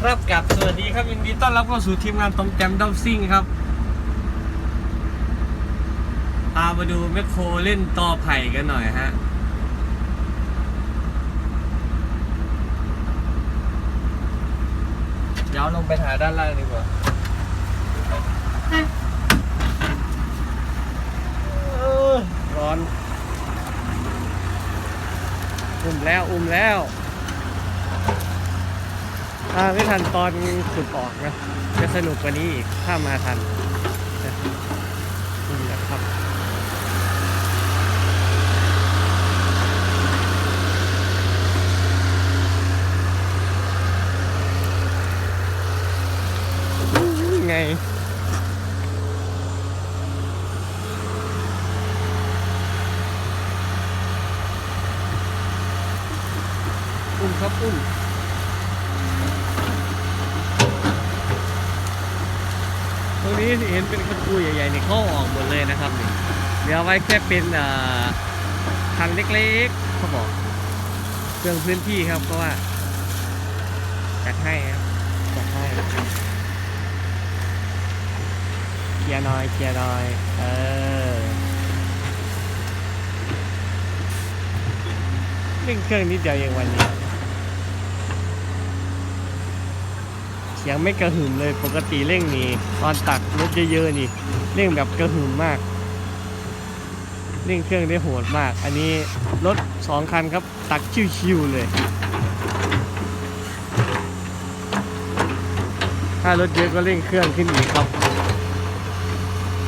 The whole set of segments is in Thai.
ครับกับสวัสดีครับยินดีต้อนรับเข้าสู่ทีมงานตอมแจมดัมซิ่งครับพามาดูแมคโครเล่นต่อไผ่กันหน่อยฮะเดี๋ยวลงไปถ่ายด้านล่างดีกว่าร้อน อุ้มแล้ว อุ้มแล้ว ถ้าไม่ทันตอนขุดออกนะ จะสนุกกว่านี้อีกถ้ามาทันนะนี่แหละครับไงอุ้มครับอุ้มตรง นี้เห็นเป็นกระปูใหญ่ๆนี่เขาเอาออกหมดเลยนะครับนี่เดี๋ยวไว้แค่เป็นอ่าทางเล็กๆเขาบอกเครื่องพื้นที่ครับเพราะว่าจัดให้ครับจัดให้เคลียร์น่อยเคลียร์น่อยเออเร่งเครื่องนิดเดียวเองวันนี้ เสี ยงไม่กระหึ่มเลยปกติเร่งนี่ตอนตักรถเยอะๆนี่เร่งแบบกระหึ่มมากเร่งเครื่องได้โหดมาก อันนี้รถสองคันครับตักชิวๆเลย ถ้ารถเยอะก็เร่งเครื่องขึ้นอีกครับ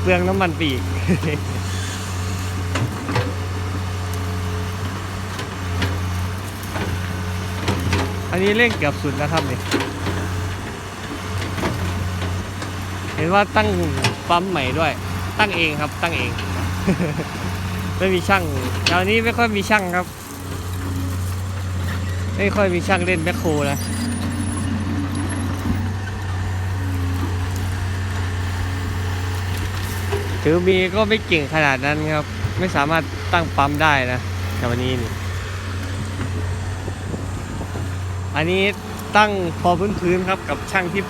เปลืองน้ำมันปีกอันนี้เร่งเกือบสุดนะครับเนี่ย เห็นว่าตั้งปั๊มใหม่ด้วย ตั้งเองครับ ตั้งเอง ไม่มีช่างแถวนี้ไม่ค่อยมีช่างครับ ไม่ค่อยมีช่างเล่นแมคโครนะถือมีก็ไม่เก่งขนาดนั้นครับ ไม่สามารถตั้งปั๊มได้นะแถวนี้นี่อันนี้ตั้งพอพื้นๆครับกับช่างที่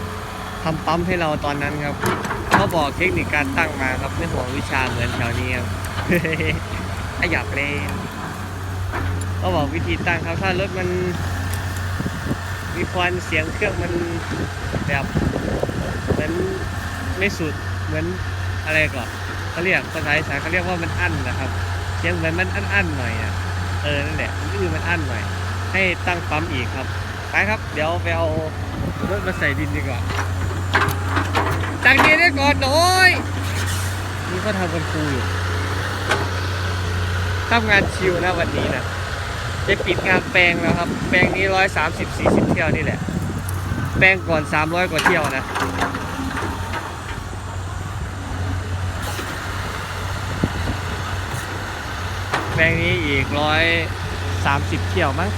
ทำปั๊มให้เราตอนนั้นครับเขาบอกเทคนิคการตั้งมาครับไม่ห่วงวิชาเหมือนแถวนี้ครับขยับเลยเขาบอกวิธีตั้งครับถ้ารถมัน มีควันเสียงเครื่องมันแบบเหมือนไม่สุดเหมือนอะไรก่อนเขาเรียกภาษาอีสานเขาเรียกว่ามันอั้นนะครับเสียงเหมือนมันอั้นๆหน่อยอะเออนั่นแหละมันคือมันอั้นหน่อย ให้ตั้งปั๊มอีกครับไปครับ เดี๋ยวไปเอารถมาใส่ดินดีกว่า จากนี้ได้ก่อนโอ้ยนี่เขาทำกันครูอยู่ทำงานชิวนะวันนี้นะจะปิดงานแปลงแล้วครับ แปลงนี้ร้อยสามสิบสี่สิบเที่ยวนี่แหละ แปลงก่อนสามร้อยกว่าเที่ยวนะแปลงนี้อีกร้อยสามสิบเที่ยวมั้ง